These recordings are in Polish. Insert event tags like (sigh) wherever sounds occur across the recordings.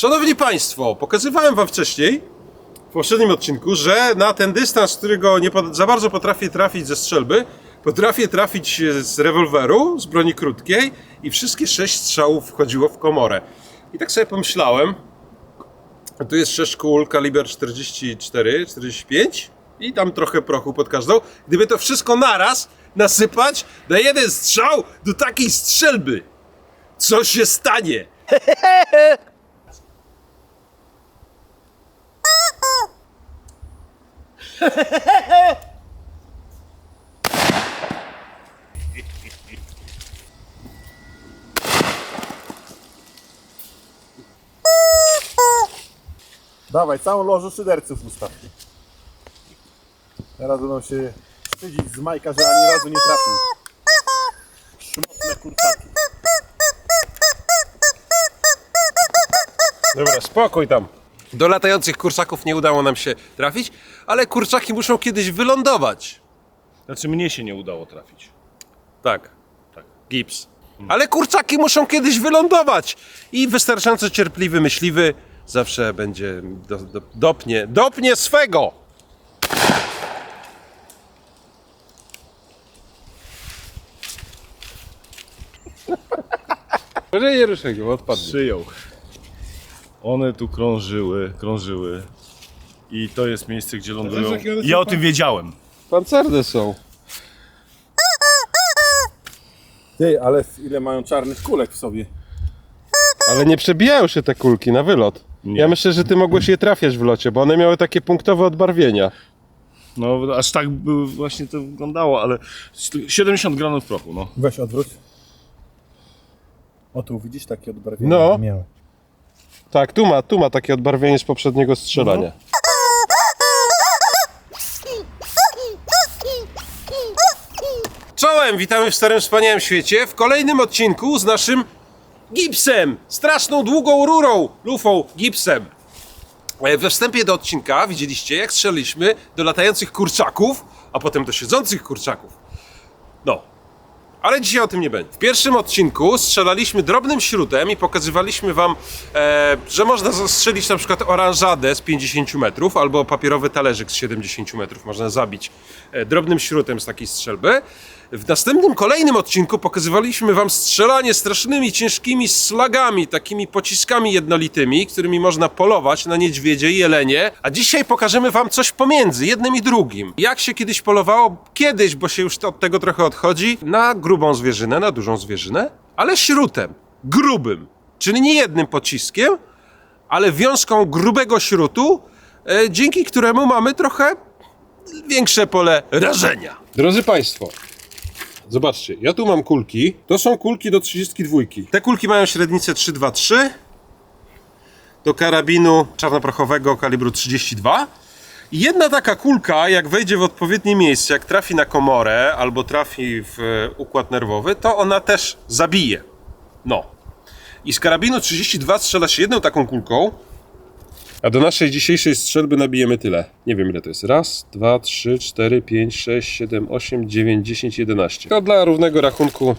Szanowni Państwo, pokazywałem Wam wcześniej, w poprzednim odcinku, że na ten dystans, którego nie za bardzo potrafię trafić ze strzelby, potrafię trafić z rewolweru, z broni krótkiej i wszystkie sześć strzałów wchodziło w komorę. I tak sobie pomyślałem, tu jest 6 kul, kaliber 44, 45 i tam trochę prochu pod każdą. Gdyby to wszystko naraz nasypać na jeden strzał do takiej strzelby, co się stanie? (laughs) Dawaj, całą lożę szyderców ustaw. Teraz będą się wstydzić z Majka, że ani razu nie trafił. Szmotne kurczaki. Dobra, spokój tam. Do latających kurczaków nie udało nam się trafić, ale kurczaki muszą kiedyś wylądować. Znaczy mnie się nie udało trafić. Tak, tak, gips. Ale kurczaki muszą kiedyś wylądować i wystarczająco cierpliwy myśliwy zawsze będzie do, do, dopnie, dopnie swego. Może nie ruszaj go, odpadnie. Przyjął. One tu krążyły, krążyły. I to jest miejsce, gdzie lądują. jakie one są Ja o tym wiedziałem. Pancerne są. Ty, ale ile mają czarnych kulek w sobie? Ale nie przebijają się te kulki na wylot. Nie. Ja myślę, że ty mogłeś je trafiać w locie, bo one miały takie punktowe odbarwienia. No, aż tak by właśnie to wyglądało, ale 70 gramów prochu, no. Weź odwróć. O tu widzisz takie odbarwienie? No. Miały. Tak, tu ma, tu ma takie odbarwienie z poprzedniego strzelania. Czołem, witamy w Starym Wspaniałym Świecie w kolejnym odcinku z naszym gipsem, straszną długą rurą, lufą, gipsem. E, We wstępie do odcinka widzieliście, jak strzeliliśmy do latających kurczaków, a potem do siedzących kurczaków. No, ale dzisiaj o tym nie będzie. W pierwszym odcinku strzelaliśmy drobnym śrutem i pokazywaliśmy wam, e, że można zastrzelić na przykład oranżadę z 50 metrów albo papierowy talerzyk z 70 metrów można zabić e, drobnym śrutem z takiej strzelby. W następnym, kolejnym odcinku pokazywaliśmy wam strzelanie strasznymi, ciężkimi slagami, takimi pociskami jednolitymi, którymi można polować na niedźwiedzie i jelenie. A dzisiaj pokażemy wam coś pomiędzy jednym i drugim. Jak się kiedyś polowało, kiedyś, bo się już od tego trochę odchodzi, na grubą zwierzynę, na dużą zwierzynę, ale śrutem, grubym, czyli nie jednym pociskiem, ale wiązką grubego śrutu, e, dzięki któremu mamy trochę większe pole rażenia. Drodzy Państwo, zobaczcie, ja tu mam kulki. To są kulki do 32. Te kulki mają średnicę 323 do karabinu czarnoprochowego kalibru 32. I jedna taka kulka, jak wejdzie w odpowiednie miejsce, jak trafi na komorę albo trafi w e, układ nerwowy, to ona też zabije. No. I z karabinu 32 strzela się jedną taką kulką, a do naszej dzisiejszej strzelby nabijemy tyle. Nie wiem ile to jest. Raz, dwa, trzy, cztery, pięć, sześć, siedem, osiem, dziewięć, dziesięć, jedenaście. To dla równego rachunku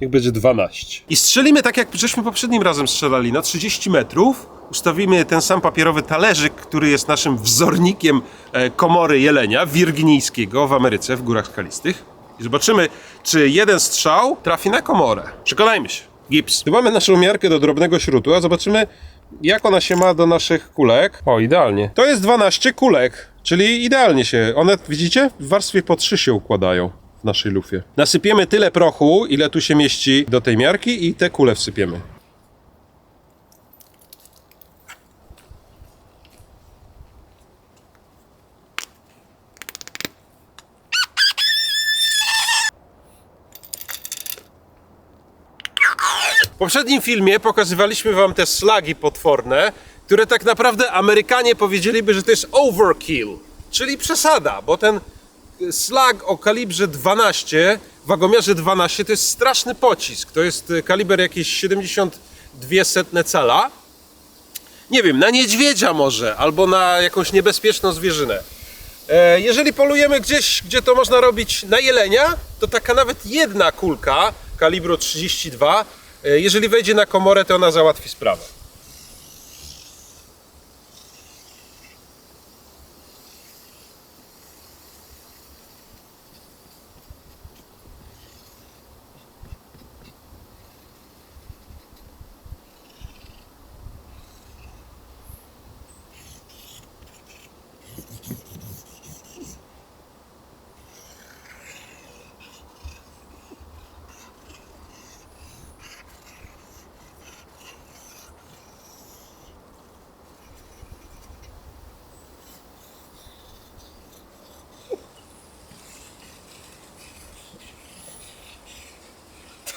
niech będzie 12. I strzelimy tak jak żeśmy poprzednim razem strzelali, na 30 metrów. Ustawimy ten sam papierowy talerzyk, który jest naszym wzornikiem e, komory jelenia wirginijskiego w Ameryce, w górach skalistych. I zobaczymy, czy jeden strzał trafi na komorę. Przekonajmy się. Gips. Tu mamy naszą miarkę do drobnego śrutu, a zobaczymy, jak ona się ma do naszych kulek. O, idealnie. To jest 12 kulek, czyli idealnie się. One, widzicie, w warstwie po 3 się układają w naszej lufie. Nasypiemy tyle prochu, ile tu się mieści do tej miarki i te kule wsypiemy. W poprzednim filmie pokazywaliśmy wam te slagi potworne, które tak naprawdę Amerykanie powiedzieliby, że to jest overkill, czyli przesada, bo ten slag o kalibrze 12, wagomiarze 12, to jest straszny pocisk. To jest y, kaliber jakieś 72 setne cala. Nie wiem, na niedźwiedzia może, albo na jakąś niebezpieczną zwierzynę. E, Jeżeli polujemy gdzieś, gdzie to można robić na jelenia, to taka nawet jedna kulka kalibru 32 E, Jeżeli wejdzie na komorę, to ona załatwi sprawę.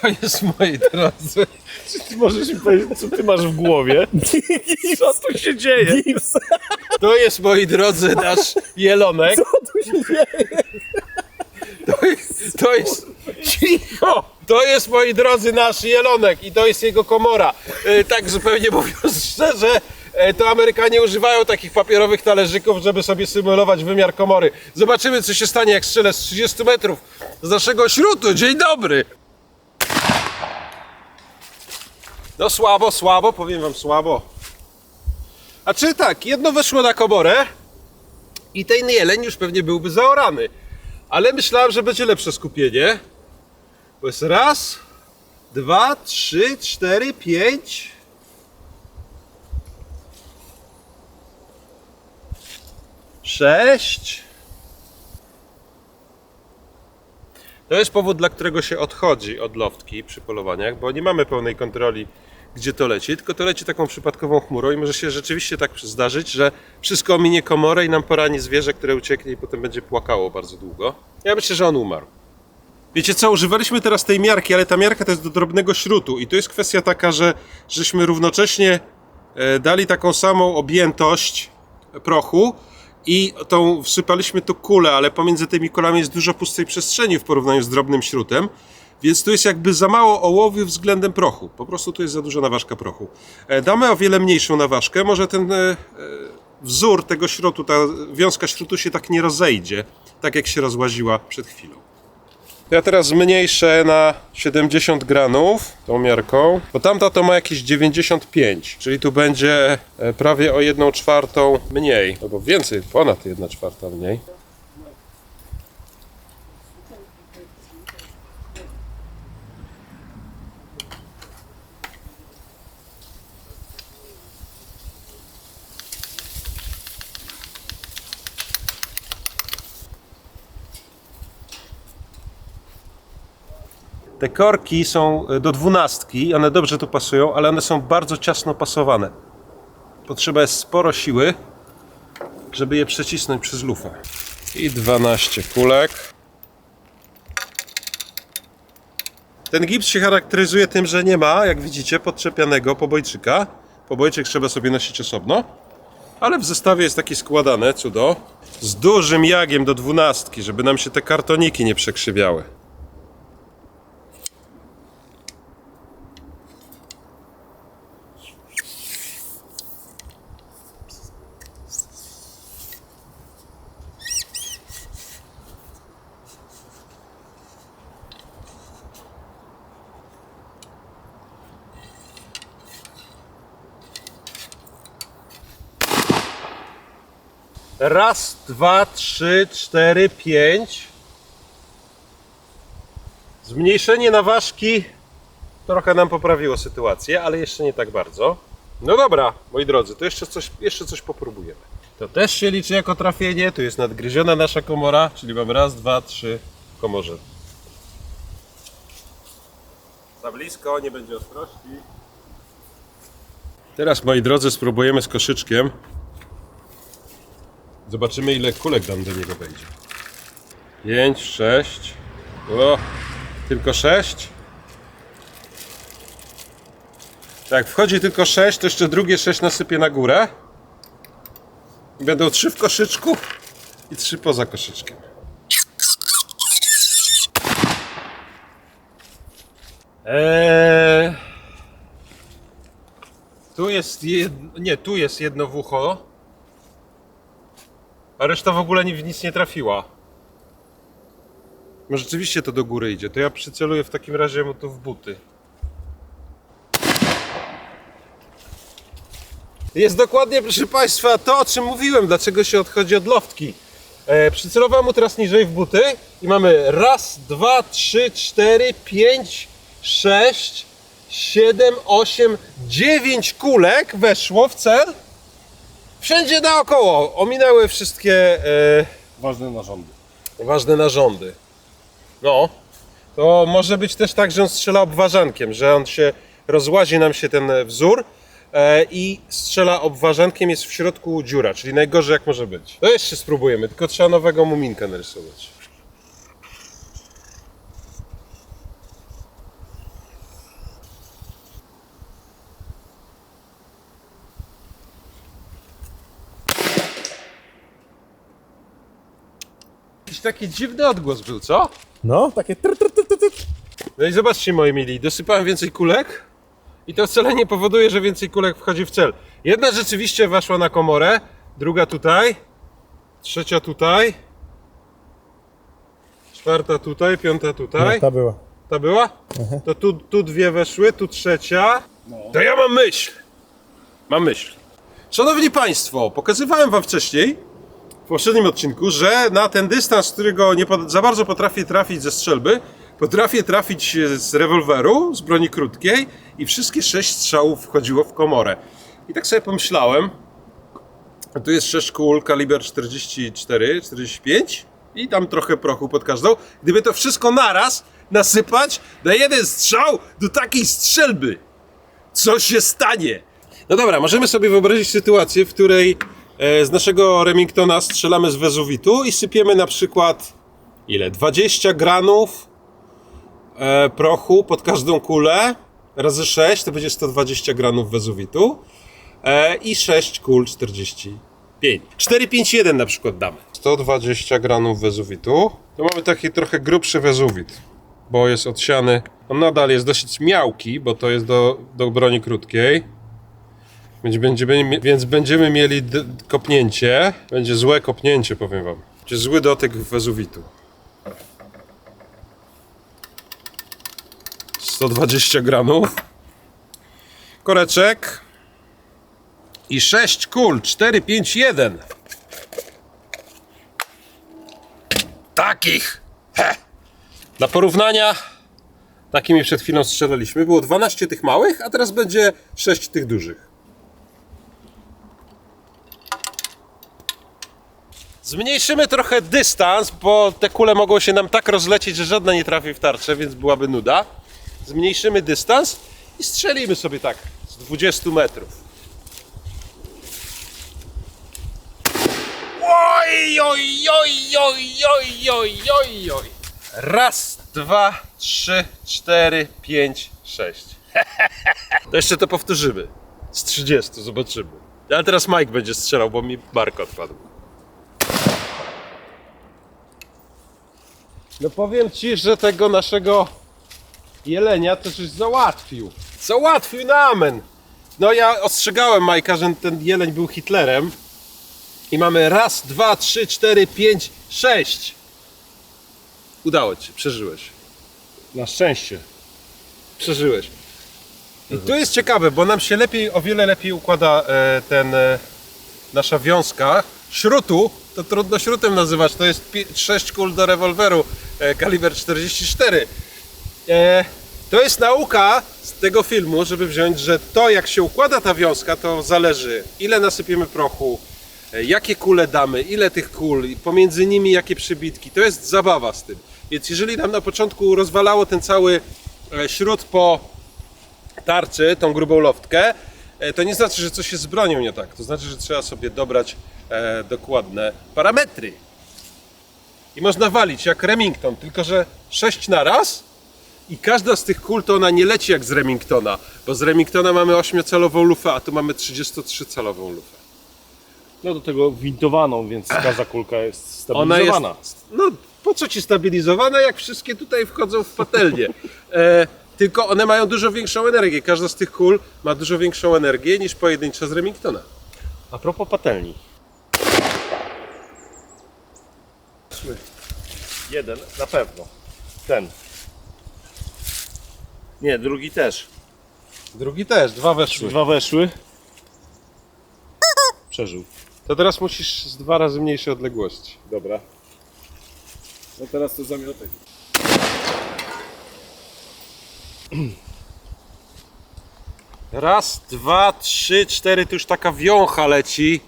To jest, moi drodzy, Czy ty możesz mi powiedzieć, co ty masz w głowie? (laughs) Co tu się dzieje? to jest, moi drodzy, nasz jelonek. Co tu się dzieje? To jest, to jest, cicho! To jest, moi drodzy, nasz jelonek i to jest jego komora. E, tak zupełnie mówiąc (laughs) szczerze, e, to Amerykanie używają takich papierowych talerzyków, żeby sobie symulować wymiar komory. Zobaczymy, co się stanie, jak strzelę z 30 metrów z naszego śrutu. Dzień dobry! No słabo, słabo, powiem wam słabo. A czy tak, jedno weszło na komorę i ten jeleń już pewnie byłby zaorany. Ale myślałem, że będzie lepsze skupienie. Bo jest raz, dwa, trzy, cztery, pięć. Sześć. To jest powód, dla którego się odchodzi od loftki przy polowaniach, bo nie mamy pełnej kontroli, gdzie to leci, tylko to leci taką przypadkową chmurą i może się rzeczywiście tak zdarzyć, że wszystko ominie komorę i nam porani zwierzę, które ucieknie i potem będzie płakało bardzo długo. Ja myślę, że on umarł. Wiecie co, używaliśmy teraz tej miarki, ale ta miarka to jest do drobnego śrutu i to jest kwestia taka, że żeśmy równocześnie e, dali taką samą objętość prochu i tą wsypaliśmy tu kulę, ale pomiędzy tymi kulami jest dużo pustej przestrzeni w porównaniu z drobnym śrutem, więc tu jest jakby za mało ołowiu względem prochu. Po prostu tu jest za duża naważka prochu. E, Damy o wiele mniejszą naważkę, może ten e, e, wzór tego śrutu, ta wiązka śrutu się tak nie rozejdzie, tak jak się rozłaziła przed chwilą. Ja teraz zmniejszę na 70 granów tą miarką, bo tamta to ma jakieś 95, czyli tu będzie prawie o 1 czwartą mniej, albo więcej, ponad 1 czwarta mniej. Te korki są e, do dwunastki, one dobrze tu pasują, ale one są bardzo ciasno pasowane. Potrzeba jest sporo siły, żeby je przecisnąć przez lufę. I 12 kulek. Ten gips się charakteryzuje tym, że nie ma, jak widzicie, podczepianego pobojczyka. Pobojczyk trzeba sobie nosić osobno. Ale w zestawie jest taki składane, cudo, z dużym jagiem do dwunastki, żeby nam się te kartoniki nie przekrzywiały. Raz, dwa, trzy, cztery, pięć. Zmniejszenie naważki trochę nam poprawiło sytuację, ale jeszcze nie tak bardzo. No dobra, moi drodzy, to jeszcze coś, jeszcze coś popróbujemy. To też się liczy jako trafienie. Tu jest nadgryziona nasza komora, czyli mam raz, dwa, trzy komorze. Za blisko, nie będzie ostrości. Teraz, moi drodzy, spróbujemy z koszyczkiem. Zobaczymy ile kulek nam do niego wejdzie. 5, 6. O, tylko 6. Tak, wchodzi tylko 6, to jeszcze drugie 6 nasypię na górę. Będą 3 w koszyczku i 3 poza koszyczkiem. Eee, tu jest jedno, nie, tu jest jedno w ucho a reszta w ogóle ni- w nic nie trafiła. No rzeczywiście to do góry idzie, to ja przyceluję w takim razie mu to w buty. Jest dokładnie, proszę Państwa, to o czym mówiłem, dlaczego się odchodzi od loftki. E, przycelowałem mu teraz niżej w buty i mamy raz, dwa, trzy, cztery, pięć, sześć, siedem, osiem, dziewięć kulek weszło w cel. Wszędzie naokoło. Ominęły wszystkie e, Ważne narządy. ważne narządy. No, to może być też tak, że on strzela obwarzankiem, że on się, rozłazi nam się ten wzór e, i strzela obwarzankiem, jest w środku dziura, czyli najgorzej jak może być. To jeszcze spróbujemy, tylko trzeba nowego muminka narysować. Taki dziwny odgłos był, co? No, takie tr, tr, tr, tr, tr. No i zobaczcie moi mili, dosypałem więcej kulek i to wcale powoduje, że więcej kulek wchodzi w cel. Jedna rzeczywiście weszła na komorę, druga tutaj, trzecia tutaj, czwarta tutaj, piąta tutaj. Ta była. Ta była? To tu, tu dwie weszły, tu trzecia. To ja mam myśl. Mam myśl. Szanowni Państwo, pokazywałem Wam wcześniej, poprzednim odcinku, że na ten dystans, którego nie za bardzo potrafię trafić ze strzelby, potrafię trafić z rewolweru, z broni krótkiej i wszystkie sześć strzałów wchodziło w komorę. I tak sobie pomyślałem, tu jest 6 kul kaliber 44, 45 i tam trochę prochu pod każdą. Gdyby to wszystko naraz nasypać na jeden strzał do takiej strzelby, co się stanie? No dobra, możemy sobie wyobrazić sytuację, w której z naszego Remingtona strzelamy z Wezuwitu i sypiemy na przykład ile? 20 granów e, prochu pod każdą kulę razy 6 to będzie 120 granów Wezuwitu e, i 6 kul 45. 451 na przykład damy. 120 granów Wezuwitu. To mamy taki trochę grubszy Wezuwit, bo jest odsiany. On nadal jest dosyć miałki, bo to jest do, do broni krótkiej. Więc będziemy, więc będziemy mieli kopnięcie. Będzie złe kopnięcie, powiem wam. Będzie zły dotyk Wezuwitu. 120 gramów. Koreczek. I 6 kul. 4, 5, 1. Takich. He. Dla porównania, takimi przed chwilą strzelaliśmy. Było 12 tych małych, a teraz będzie 6 tych dużych. Zmniejszymy trochę dystans, bo te kule mogą się nam tak rozlecieć, że żadna nie trafi w tarczę, więc byłaby nuda. Zmniejszymy dystans i strzelimy sobie tak z 20 metrów. Oj, oj, oj, oj, oj, oj, oj, oj. Raz, dwa, trzy, cztery, pięć, sześć. (laughs) To jeszcze to powtórzymy. Z 30 zobaczymy. Ale teraz Mike będzie strzelał, bo mi bark odpadł. No powiem ci, że tego naszego jelenia to żeś załatwił. Załatwił na amen. No ja ostrzegałem Majka, że ten jeleń był Hitlerem. I mamy raz, dwa, trzy, cztery, pięć, sześć. Udało ci, przeżyłeś. Na szczęście. Przeżyłeś. I tu jest ciekawe, bo nam się lepiej, o wiele lepiej układa e, ten e, nasza wiązka. Śrutu, to trudno śrutem nazywać, to jest 6 kul do rewolweru e, kaliber 44. E, to jest nauka z tego filmu, żeby wziąć, że to jak się układa ta wiązka, to zależy ile nasypiemy prochu, e, jakie kule damy, ile tych kul, i pomiędzy nimi jakie przybitki. To jest zabawa z tym. Więc jeżeli nam na początku rozwalało ten cały e, śród po tarczy, tą grubą loftkę, to nie znaczy, że coś jest z bronią nie tak. To znaczy, że trzeba sobie dobrać e, dokładne parametry. I można walić jak Remington, tylko że 6 na raz i każda z tych kul to ona nie leci jak z Remingtona, bo z Remingtona mamy 8-calową lufę, a tu mamy 33-calową lufę. No do tego wintowaną, więc (laughs) każda kulka jest Ona jest. stabilizowana. No, po co ci stabilizowana, jak wszystkie tutaj wchodzą w patelnię? E, (laughs) tylko one mają dużo większą energię. Każda z tych kul ma dużo większą energię niż pojedyncza z Remingtona. A propos patelni. Jeden na pewno. Ten. Nie, drugi też. Drugi też, dwa weszły. Dwa weszły. Przeżył. To teraz musisz z dwa razy mniejszej odległości. Dobra. No teraz to zamiotek. (clears throat) Raz, dwa, trzy, cztery, tu już taka wiącha leci.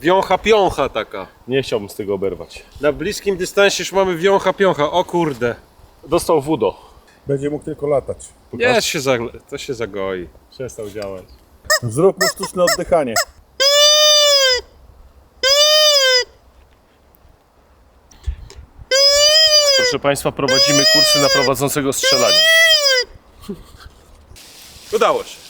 Wiącha piącha taka. Nie chciałbym z tego oberwać. Na bliskim dystansie już mamy wiącha piącha. O kurde. Dostał wudo. Będzie mógł tylko latać. Nie, się za, to się zagoi. Przestał działać. Zrób mu sztuczne oddychanie. Proszę Państwa, prowadzimy kursy na prowadzącego strzelanie. Udało się.